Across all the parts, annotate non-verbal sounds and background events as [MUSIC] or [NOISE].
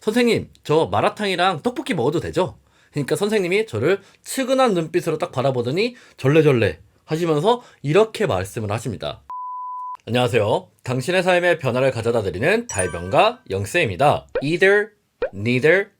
선생님, 저 마라탕이랑 떡볶이 먹어도 되죠? 그러니까 선생님이 저를 측은한 눈빛으로 딱 바라보더니 절레절레 하시면서 이렇게 말씀을 하십니다. 안녕하세요. 당신의 삶에 변화를 가져다 드리는 달변가 영쌤입니다. Either, neither,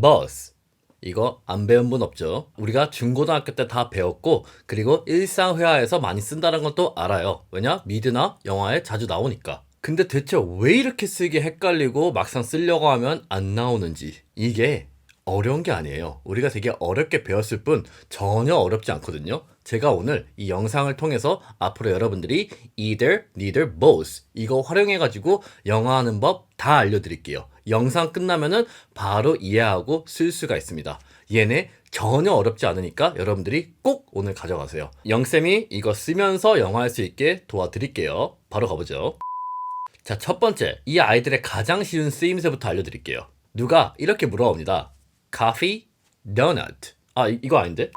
both. 이거 안 배운 분 없죠? 우리가 중고등학교 때 다 배웠고 그리고 일상회화에서 많이 쓴다는 건또 알아요. 왜냐? 미드나 영화에 자주 나오니까. 근데 대체 왜 이렇게 쓰기 헷갈리고 막상 쓰려고 하면 안 나오는지 이게 어려운 게 아니에요. 우리가 되게 어렵게 배웠을 뿐 전혀 어렵지 않거든요. 제가 오늘 이 영상을 통해서 앞으로 여러분들이 either, neither, both 이거 활용해가지고 영어하는 법 다 알려드릴게요. 영상 끝나면은 바로 이해하고 쓸 수가 있습니다. 얘네 전혀 어렵지 않으니까 여러분들이 꼭 오늘 가져가세요. 영쌤이 이거 쓰면서 영어할 수 있게 도와드릴게요. 바로 가보죠. 자, 첫 번째. 이 아이들의 가장 쉬운 쓰임새부터 알려드릴게요. 누가 이렇게 물어봅니다. Coffee, donut. 아, 이- 이거 아닌데?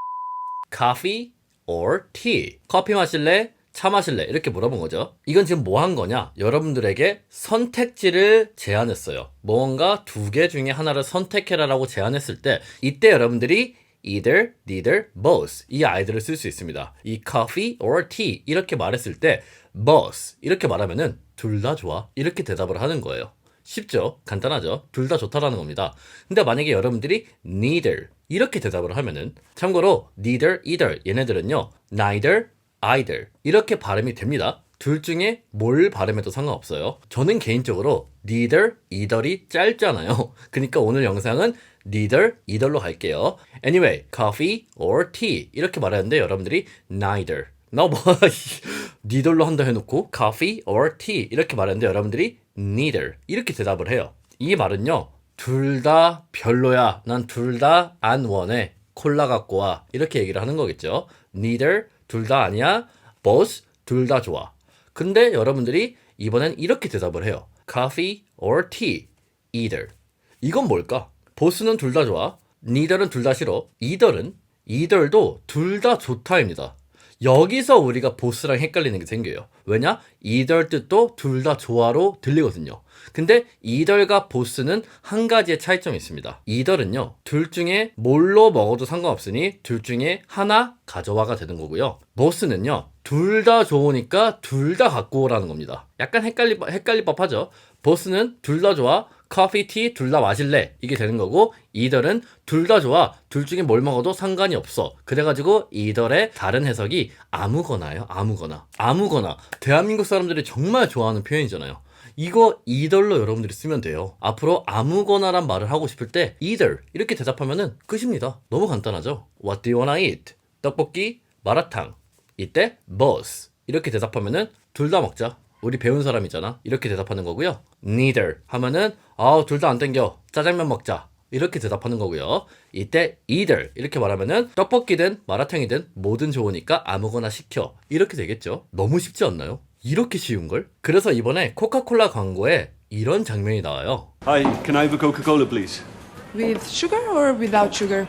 Coffee or tea. 커피 마실래? 차 마실래? 이렇게 물어본 거죠. 이건 지금 뭐 한 거냐? 여러분들에게 선택지를 제안했어요. 뭔가 두 개 중에 하나를 선택해라라고 제안했을 때 이때 여러분들이 either, neither, both 이 아이들을 쓸 수 있습니다. 이 coffee or tea 이렇게 말했을 때 both 이렇게 말하면은 둘 다 좋아 이렇게 대답을 하는 거예요. 쉽죠? 간단하죠? 둘 다 좋다라는 겁니다. 근데 만약에 여러분들이 neither 이렇게 대답을 하면은 참고로 neither, either 얘네들은요 neither, either 이렇게 발음이 됩니다. 둘 중에 뭘 발음해도 상관없어요. 저는 개인적으로 neither, either이 짧잖아요. [LAUGHS] 그러니까 오늘 영상은 neither, either로 갈게요. Anyway, coffee or tea 이렇게 말하는데 여러분들이 neither 나 뭐, [LAUGHS] neither로 한다 해놓고 coffee or tea 이렇게 말하는데 여러분들이 neither 이렇게 대답을 해요. 이 말은요, 둘 다 별로야. 난 둘 다 안 원해. 콜라 갖고 와. 이렇게 얘기를 하는 거겠죠. neither 둘 다 아니야. both 둘 다 좋아. 근데 여러분들이 이번엔 이렇게 대답을 해요. coffee or tea, either. 이건 뭘까? 보스는 둘 다 좋아. neither는 둘다 싫어. either는 either도 둘 다 좋다입니다. 여기서 우리가 보스랑 헷갈리는 게 생겨요. 왜냐? either 뜻도 둘다 좋아로 들리거든요. 근데 either과 보스는 한 가지의 차이점이 있습니다. either는요, 둘 중에 뭘로 먹어도 상관없으니 둘 중에 하나 가져와가 되는 거고요. both는요, 둘 다 좋으니까 둘 다 갖고 오라는 겁니다. 약간 헷갈리, 헷갈릴 법하죠. both는 둘 다 좋아. 커피, 티, 둘 다 마실래? 이게 되는 거고, 이덜은 둘 다 좋아. 둘 중에 뭘 먹어도 상관이 없어. 그래가지고, 이덜의 다른 해석이 아무거나요. 아무거나. 아무거나. 대한민국 사람들이 정말 좋아하는 표현이잖아요. 이거 이덜로 여러분들이 쓰면 돼요. 앞으로 아무거나란 말을 하고 싶을 때 either 이렇게 대답하면은 끝입니다. 너무 간단하죠. What do you wanna eat? 떡볶이, 마라탕. 이때 both 이렇게 대답하면은 둘 다 먹자. 우리 배운 사람이잖아. 이렇게 대답하는 거고요. neither 하면은 아우 둘 다 안 땡겨. 짜장면 먹자. 이렇게 대답하는 거고요. 이때 either 이렇게 말하면은 떡볶이든 마라탕이든 뭐든 좋으니까 아무거나 시켜. 이렇게 되겠죠. 너무 쉽지 않나요? 이렇게 쉬운 걸? 그래서 이번에 코카콜라 광고에 이런 장면이 나와요. Hi, can I have a Coca-Cola, please? With sugar or without sugar?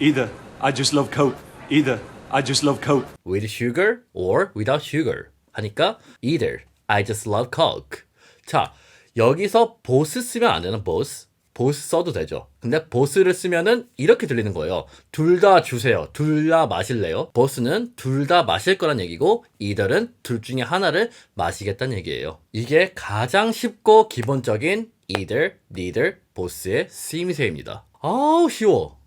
Either. I just love Coke. Either. I just love Coke. with sugar or without sugar 하니까 either I just love coke. 자, 여기서 both 쓰면 안 되는 both. both 써도 되죠. 근데 both를 쓰면은 이렇게 들리는 거예요. 둘 다 주세요. 둘 다 마실래요? both는 둘 다 마실 거란 얘기고 either은 둘 중에 하나를 마시겠다는 얘기예요. 이게 가장 쉽고 기본적인 either, neither, both의 쓰임새입니다. 아우 쉬워.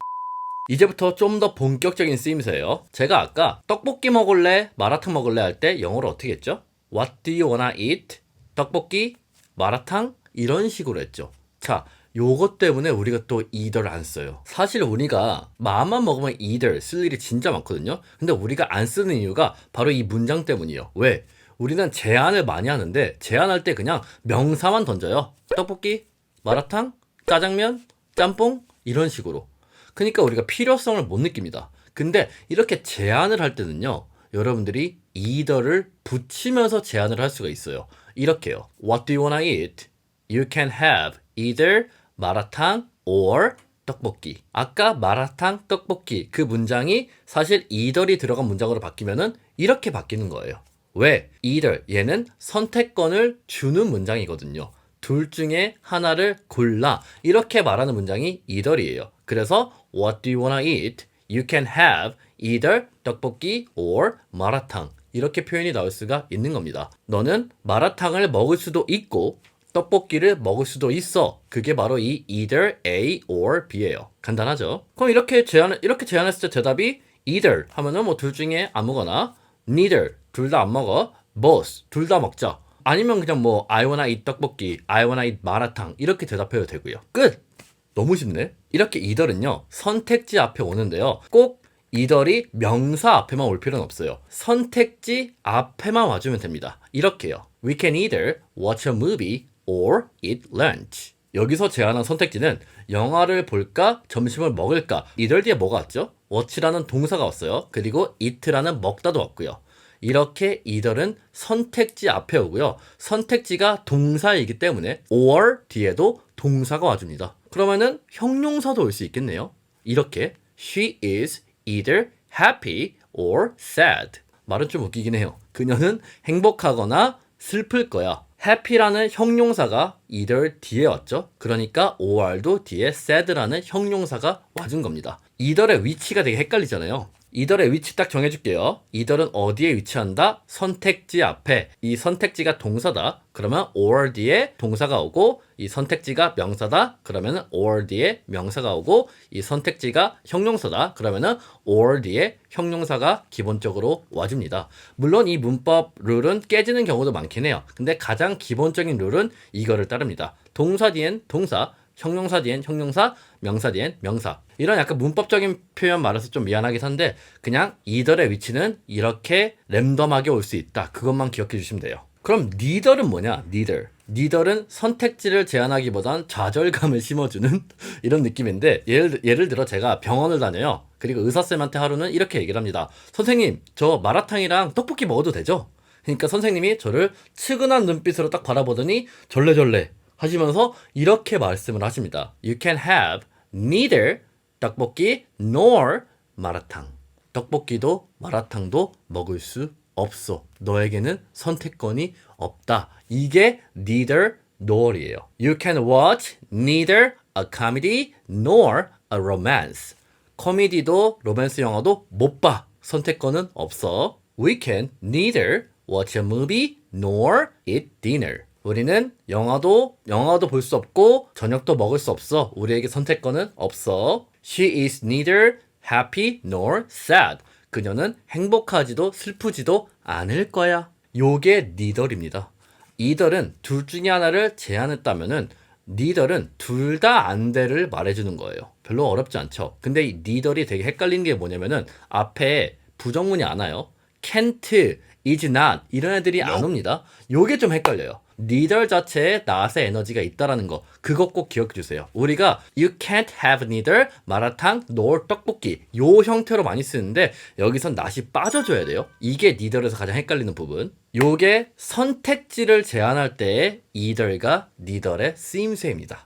이제부터 좀 더 본격적인 쓰임새예요. 제가 아까 떡볶이 먹을래, 마라탕 먹을래 할 때 영어로 어떻게 했죠? What do you wanna eat? 떡볶이, 마라탕 이런 식으로 했죠. 자, 요것 때문에 우리가 또 either 안 써요. 사실 우리가 마음만 먹으면 either 쓸 일이 진짜 많거든요. 근데 우리가 안 쓰는 이유가 바로 이 문장 때문이에요. 왜? 우리는 제안을 많이 하는데 제안할 때 그냥 명사만 던져요. 떡볶이, 마라탕, 짜장면, 짬뽕 이런 식으로. 그러니까 우리가 필요성을 못 느낍니다. 근데 이렇게 제안을 할 때는요, 여러분들이 either를 붙이면서 제안을 할 수가 있어요. 이렇게요. What do you wanna eat? You can have either 마라탕 or 떡볶이. 아까 마라탕, 떡볶이 그 문장이 사실 either이 들어간 문장으로 바뀌면은 이렇게 바뀌는 거예요. 왜? either 얘는 선택권을 주는 문장이거든요. 둘 중에 하나를 골라 이렇게 말하는 문장이 either이에요. 그래서 what do you wanna eat? You can have either 떡볶이 or 마라탕 이렇게 표현이 나올 수가 있는 겁니다. 너는 마라탕을 먹을 수도 있고 떡볶이를 먹을 수도 있어. 그게 바로 이 either A or B예요. 간단하죠? 그럼 이렇게 제안 이렇게 제안했을 때 대답이 either 하면은 뭐 둘 중에 아무거나 neither 둘 다 안 먹어. both 둘 다 먹자. 아니면 그냥 뭐 I wanna eat 떡볶이, I wanna eat 마라탕 이렇게 대답해도 되고요. 끝. 너무 쉽네. 이렇게 either은요 선택지 앞에 오는데요. 꼭 either이 명사 앞에만 올 필요는 없어요. 선택지 앞에만 와주면 됩니다. 이렇게요. We can either watch a movie or eat lunch. 여기서 제안한 선택지는 영화를 볼까, 점심을 먹을까. 이들 뒤에 뭐가 왔죠? watch라는 동사가 왔어요. 그리고 eat라는 먹다도 왔고요. 이렇게 either은 선택지 앞에 오고요. 선택지가 동사이기 때문에 or 뒤에도 동사가 와줍니다. 그러면은 형용사도 올 수 있겠네요. 이렇게 she is either happy or sad. 말은 좀 웃기긴 해요. 그녀는 행복하거나 슬플 거야. happy라는 형용사가 either 뒤에 왔죠. 그러니까 or도 뒤에 sad라는 형용사가 와준 겁니다. either의 위치가 되게 헷갈리잖아요. Either의 위치 딱 정해줄게요. either은 어디에 위치한다? 선택지 앞에. 이 선택지가 동사다. 그러면 or 뒤에 동사가 오고 이 선택지가 명사다. 그러면 or 뒤에 명사가 오고 이 선택지가 형용사다. 그러면 or 뒤에 형용사가 기본적으로 와줍니다. 물론 이 문법 룰은 깨지는 경우도 많긴 해요. 근데 가장 기본적인 룰은 이거를 따릅니다. 동사 뒤엔 동사, 형용사 뒤엔 형용사, 명사 뒤엔 명사. 이런 약간 문법적인 표현 말해서 좀 미안하긴 한데 그냥 이들의 위치는 이렇게 랜덤하게 올 수 있다. 그것만 기억해 주시면 돼요. 그럼 니들은 뭐냐? 니들. 니들은 선택지를 제한하기보단 좌절감을 심어주는 [LAUGHS] 이런 느낌인데 예를, 예를 들어 제가 병원을 다녀요. 그리고 의사쌤한테 하루는 이렇게 얘기를 합니다. 선생님, 저 마라탕이랑 떡볶이 먹어도 되죠? 그러니까 선생님이 저를 측은한 눈빛으로 딱 바라보더니 절레절레 하시면서 이렇게 말씀을 하십니다. You can have neither 떡볶이 nor 마라탕. 떡볶이도 마라탕도 먹을 수 없어. 너에게는 선택권이 없다. 이게 neither nor이에요. You can watch neither a comedy nor a romance. 코미디도 로맨스 영화도 못 봐. 선택권은 없어. We can neither watch a movie nor eat dinner. 우리는 영화도 영화도 볼 수 없고 저녁도 먹을 수 없어. 우리에게 선택권은 없어. She is neither happy nor sad. 그녀는 행복하지도 슬프지도 않을 거야. 요게 neither입니다. either은 둘 중에 하나를 제안했다면은 neither은 둘 다 안 돼를 말해주는 거예요. 별로 어렵지 않죠. 근데 이 neither이 되게 헷갈리는 게 뭐냐면은 앞에 부정문이 안 와요. can't, is not 이런 애들이 안 옵니다. 요게 좀 헷갈려요. Neither 자체에 not의 에너지가 있다라는 거 그거 꼭 기억해 주세요. 우리가 you can't have neither 마라탕 nor 떡볶이 요 형태로 많이 쓰는데 여기선 not이 빠져줘야 돼요. 이게 neither에서 가장 헷갈리는 부분. 요게 선택지를 제한할 때의 either가 neither의 쓰임새입니다.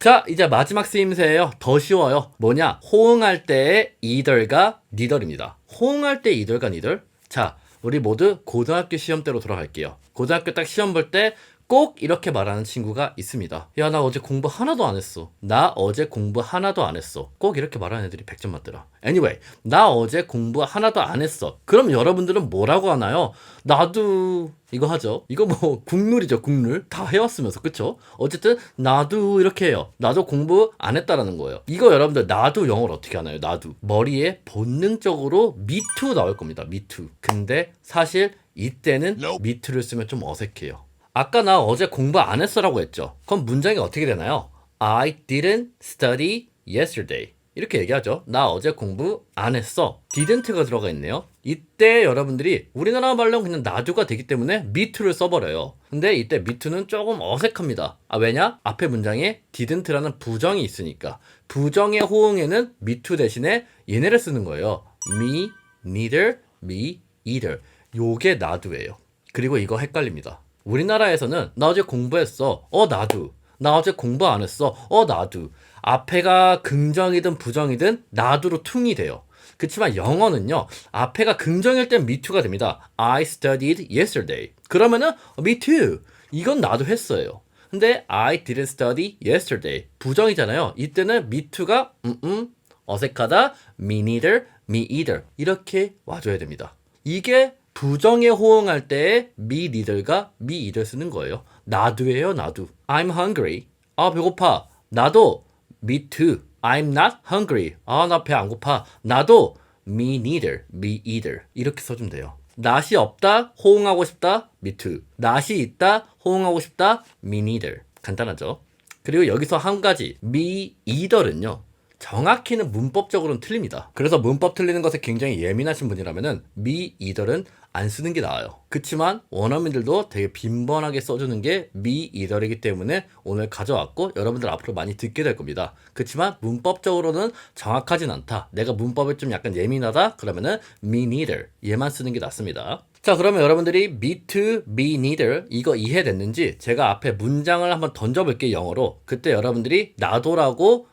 자, 이제 마지막 쓰임새예요. 더 쉬워요. 뭐냐? 호응할 때의 either가 neither입니다. 호응할 때 either가 neither? 자, 우리 모두 고등학교 시험 때로 돌아갈게요. 고등학교 딱 시험 볼 때 꼭 이렇게 말하는 친구가 있습니다. 야, 나 어제 공부 하나도 안 했어. 나 어제 공부 하나도 안 했어. 꼭 이렇게 말하는 애들이 100점 맞더라. Anyway, 나 어제 공부 하나도 안 했어. 그럼 여러분들은 뭐라고 하나요? 나도 이거 하죠. 이거 뭐 [LAUGHS] 국룰이죠, 국룰. 다 해왔으면서, 그쵸? 어쨌든 나도 이렇게 해요. 나도 공부 안 했다라는 거예요. 이거 여러분들 나도 영어를 어떻게 하나요? 나도. 머리에 본능적으로 too 나올 겁니다. too. 근데 사실 이때는 too를 쓰면 좀 어색해요. 아까 나 어제 공부 안 했어라고 했죠. 그럼 문장이 어떻게 되나요? I didn't study yesterday. 이렇게 얘기하죠. 나 어제 공부 안 했어. didn't가 들어가 있네요. 이때 여러분들이 우리나라 말로는 그냥 나도가 되기 때문에 to를 써버려요. 근데 이때 to는 조금 어색합니다. 아, 왜냐? 앞에 문장에 didn't라는 부정이 있으니까. 부정의 호응에는 to 대신에 얘네를 쓰는 거예요. me, neither, me, either. 요게 나도예요. 그리고 이거 헷갈립니다. 우리나라에서는 나 어제 공부했어. 어, 나도. 나 어제 공부 안 했어. 어, 나도. 앞에가 긍정이든 부정이든 나도로 퉁이 돼요. 그렇지만 영어는요. 앞에가 긍정일 땐 me too가 됩니다. I studied yesterday. 그러면은 me too. 이건 나도 했어요. 근데 I didn't study yesterday. 부정이잖아요. 이때는 me too가 음음 어색하다. me neither, me either. 이렇게 와줘야 됩니다. 이게 부정에 호응할 때 me neither가 me either 쓰는 거예요. 나도예요, 나도. I'm hungry. 아, 배고파. 나도 me too. I'm not hungry. 아, 나 배 안 고파. 나도 me neither, me either. 이렇게 써주면 돼요. 낫이 없다, 호응하고 싶다, me too. 낫이 있다, 호응하고 싶다, me neither. 간단하죠? 그리고 여기서 한 가지, me either는요. 정확히는 문법적으로는 틀립니다. 그래서 문법 틀리는 것에 굉장히 예민하신 분이라면은 me either는 안 쓰는 게 나아요. 그치만 원어민들도 되게 빈번하게 써주는 게 me either이기 때문에 오늘 가져왔고 여러분들 앞으로 많이 듣게 될 겁니다. 그치만 문법적으로는 정확하진 않다. 내가 문법에 좀 약간 예민하다? 그러면은 me neither 얘만 쓰는 게 낫습니다. 자 그러면 여러분들이 me too, me neither 이거 이해됐는지 제가 앞에 문장을 한번 던져볼게요 영어로 그때 여러분들이 나도라고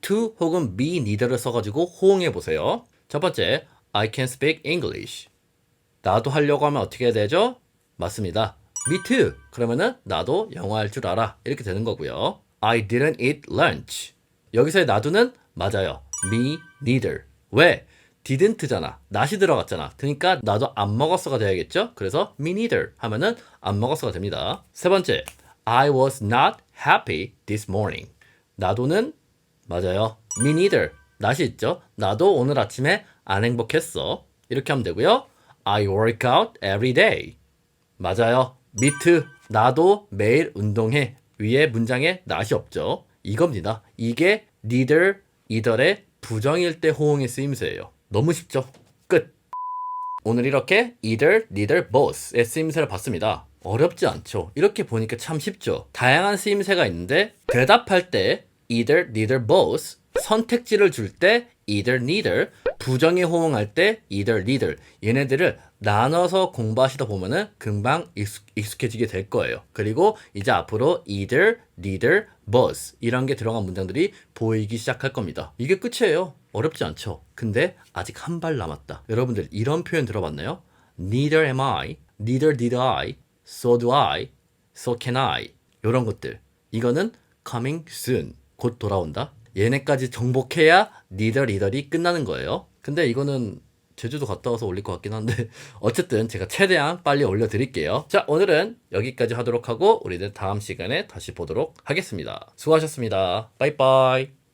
too 혹은 me neither를 써가지고 호응해 보세요 첫 번째 I can speak English 나도 하려고 하면 어떻게 해야 되죠? 맞습니다 me too 그러면은 나도 영어 할 줄 알아 이렇게 되는 거고요 I didn't eat lunch 여기서의 나도는 맞아요 me neither 왜? didn't잖아. not이 들어갔잖아. 그러니까 나도 안 먹었어가 돼야겠죠? 그래서 me neither 하면은 안 먹었어가 됩니다. 세 번째, I was not happy this morning. 나도는 맞아요. me neither. not이 있죠? 나도 오늘 아침에 안 행복했어. 이렇게 하면 되고요. I work out every day. 맞아요. me too. 나도 매일 운동해. 위에 문장에 not이 없죠. 이겁니다. 이게 neither, either의 부정일 때 호응의 쓰임새예요. 너무 쉽죠? 끝. 오늘 이렇게 either, neither, both의 쓰임새를 봤습니다. 어렵지 않죠? 이렇게 보니까 참 쉽죠? 다양한 쓰임새가 있는데 대답할 때 either, neither, both 선택지를 줄 때 either, neither 부정에 호응할 때 either, neither 얘네들을 나눠서 공부하시다 보면은 금방 익숙, 익숙 해지게 될 거예요. 그리고 이제 앞으로 either, neither, both 이런 게 들어간 문장들이 보이기 시작할 겁니다. 이게 끝이에요. 어렵지 않죠? 근데 아직 한 발 남았다. 여러분들 이런 표현 들어봤나요? Neither am I, neither did I, so do I, so can I 이런 것들. 이거는 coming soon. 곧 돌아온다. 얘네까지 정복해야 neither, neither이 끝나는 거예요. 근데 이거는 제주도 갔다 와서 올릴 것 같긴 한데 [LAUGHS] 어쨌든 제가 최대한 빨리 올려드릴게요. 자 오늘은 여기까지 하도록 하고 우리는 다음 시간에 다시 보도록 하겠습니다. 수고하셨습니다. 빠이빠이.